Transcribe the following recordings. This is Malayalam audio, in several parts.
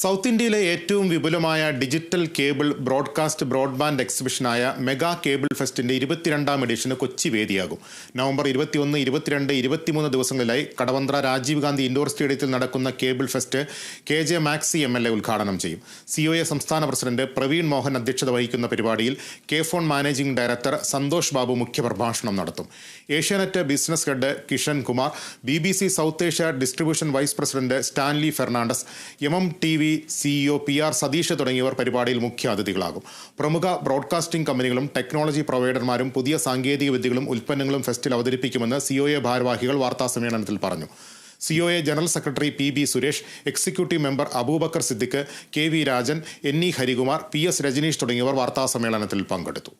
സൗത്ത് ഇന്ത്യയിലെ ഏറ്റവും വിപുലമായ ഡിജിറ്റൽ കേബിൾ ബ്രോഡ്കാസ്റ്റ് ബ്രോഡ്ബാൻഡ് എക്സിബിഷനായ മെഗാ കേബിൾ ഫെസ്റ്റിന്റെ ഇരുപത്തിരണ്ടാം എഡിഷന് കൊച്ചി വേദിയാകും. നവംബർ ഇരുപത്തിയൊന്ന് ഇരുപത്തിരണ്ട് ഇരുപത്തിമൂന്ന് ദിവസങ്ങളിലായി കടവന്ത്ര രാജീവ് ഗാന്ധി ഇൻഡോർ സ്റ്റേഡിയത്തിൽ നടക്കുന്ന cable fest K J Maxi M L A ഉദ്ഘാടനം ചെയ്യും. സി ഒ എ സംസ്ഥാന പ്രസിഡന്റ് പ്രവീൺ മോഹൻ അധ്യക്ഷത വഹിക്കുന്ന പരിപാടിയിൽ K FON managing director Santhosh Babu മുഖ്യപ്രഭാഷണം നടത്തും. Asianet business head Kishan Kumar B B C south Asia distribution vice president Stanley Fernandes M M T V CEO P R Satheesh തുടങ്ങിയവർ പരിപാടിയിൽ മുഖ്യ അതിഥികളാകും. പ്രമുഖ ബ്രോഡ്കാസ്റ്റിംഗ് കമ്പനികളും ടെക്നോളജി പ്രൊവൈഡർമാരും പുതിയ സാങ്കേതിക വിദ്യകളും ഉൽപ്പന്നങ്ങളും ഫെസ്റ്റിൽ അവതരിപ്പിക്കുമെന്ന് സിഒഎ ഭാരവാഹികൾ വാർത്താ സമ്മേളനത്തിൽ പറഞ്ഞു. COA A general secretary P B Suresh executive member Abubakar Siddique K V Rajan N E Harikumar P S Rajaneesh തുടങ്ങിയവർ വാർത്താ സമ്മേളനത്തിൽ പങ്കെടുത്തു.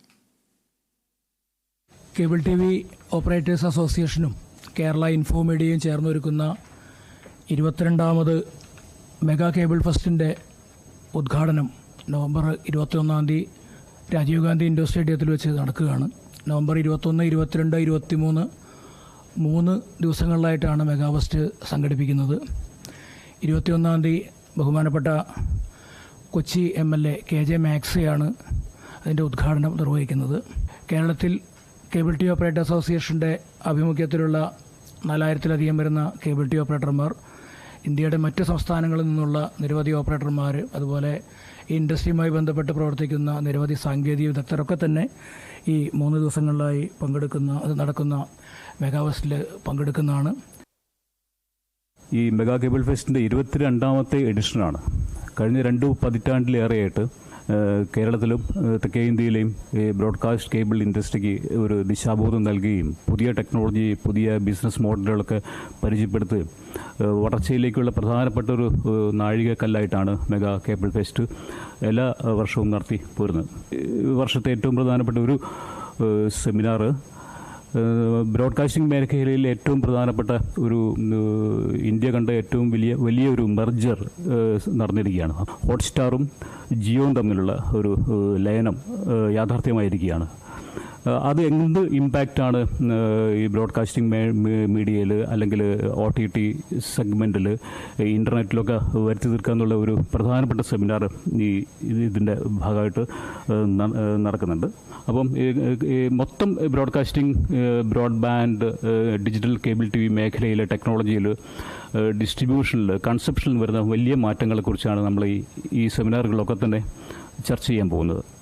കേബിൾ ടി വി ഓപ്പറേറ്റേഴ്സ് അസോസിയേഷനും കേരള ഇൻഫോ മീഡിയയും ചേർന്നൊരുക്കുന്ന ഇരുപത്തിരണ്ടാമത് മെഗാ കേബിൾ ഫെസ്റ്റിന്റെ ഉദ്ഘാടനം നവംബർ ഇരുപത്തിയൊന്നാം തീയതി രാജീവ് ഗാന്ധി ഇൻഡോർ സ്റ്റേഡിയത്തിൽ വെച്ച് നടക്കുകയാണ്. നവംബർ ഇരുപത്തൊന്ന് ഇരുപത്തിരണ്ട് ഇരുപത്തിമൂന്ന് മൂന്ന് ദിവസങ്ങളിലായിട്ടാണ് മെഗാ ഫെസ്റ്റ് സംഘടിപ്പിക്കുന്നത്. ഇരുപത്തിയൊന്നാം തീയതി ബഹുമാനപ്പെട്ട Kochi M L A K J മാക്സിയാണ് അതിന്റെ ഉദ്ഘാടനം നിർവഹിക്കുന്നത്. കേരളത്തിൽ കേബിൾ ടി ഓപ്പറേറ്റർ അസോസിയേഷന്റെ ആഭിമുഖ്യത്തിലുള്ള നാലായിരത്തിലധികം വരുന്ന കേബിൾ ടി ഓപ്പറേറ്റർമാർ ഇന്ത്യയുടെ മറ്റ് സംസ്ഥാനങ്ങളിൽ നിന്നുള്ള നിരവധി ഓപ്പറേറ്റർമാർ അതുപോലെ ഈ ഇൻഡസ്ട്രിയുമായി ബന്ധപ്പെട്ട് പ്രവർത്തിക്കുന്ന നിരവധി സാങ്കേതിക വിദഗ്ധരൊക്കെ തന്നെ ഈ മൂന്ന് ദിവസങ്ങളിലായി പങ്കെടുക്കുന്ന അത് നടക്കുന്ന മെഗാവസ്റ്റിൽ പങ്കെടുക്കുന്നതാണ്. ഈ മെഗാ കേബിൾ ഫെസ്റ്റിന്റെ ഇരുപത്തിരണ്ടാമത്തെ എഡിഷനാണ്. കഴിഞ്ഞ രണ്ട് പതിറ്റാണ്ടിലേറെയായിട്ട് കേരളത്തിലും തെക്കേ ഇന്ത്യയിലെയും ബ്രോഡ്കാസ്റ്റ് കേബിൾ ഇൻഡസ്ട്രിക്ക് ഒരു ദിശാബോധം നൽകുകയും പുതിയ ടെക്നോളജി പുതിയ ബിസിനസ് മോഡലുകളൊക്കെ പരിചയപ്പെടുത്തുകയും വളർച്ചയിലേക്കുള്ള പ്രധാനപ്പെട്ട ഒരു നാഴികക്കല്ലായിട്ടാണ് മെഗാ കേബിൾ ഫെസ്റ്റ് എല്ലാ വർഷവും നടത്തി പോരുന്നത്. വർഷത്തെ ഏറ്റവും പ്രധാനപ്പെട്ട ഒരു സെമിനാറ് ബ്രോഡ്കാസ്റ്റിംഗ് മേഖലയിൽ ഏറ്റവും പ്രധാനപ്പെട്ട ഒരു ഇന്ത്യ കണ്ട ഏറ്റവും വലിയ വലിയൊരു മെർജർ നടന്നിരിക്കുകയാണ്. ഹോട്ട്സ്റ്റാറും ജിയോയും തമ്മിലുള്ള ഒരു ലയനം യാഥാർത്ഥ്യമായിരിക്കുകയാണ്. അത് എന്ത് ഇമ്പാക്റ്റാണ് ഈ ബ്രോഡ്കാസ്റ്റിംഗ് മീഡിയയിൽ അല്ലെങ്കിൽ ഒ ടി ടി സെഗ്മെന്റിൽ ഇന്റർനെറ്റിലൊക്കെ വരുത്തി തീർക്കുക എന്നുള്ള ഒരു പ്രധാനപ്പെട്ട സെമിനാർ ഈ ഇത് ഇതിന്റെ ഭാഗമായിട്ട് നടക്കുന്നുണ്ട്. അപ്പം മൊത്തം broadcasting broadband digital cable T V മേഖലയിൽ ടെക്നോളജിയിൽ ഡിസ്ട്രിബ്യൂഷനിൽ കൺസെപ്ഷനിൽ വരുന്ന വലിയ മാറ്റങ്ങളെക്കുറിച്ചാണ് നമ്മൾ ഈ ഈ സെമിനാറുകളൊക്കെ തന്നെ ചർച്ച ചെയ്യാൻ പോകുന്നത്.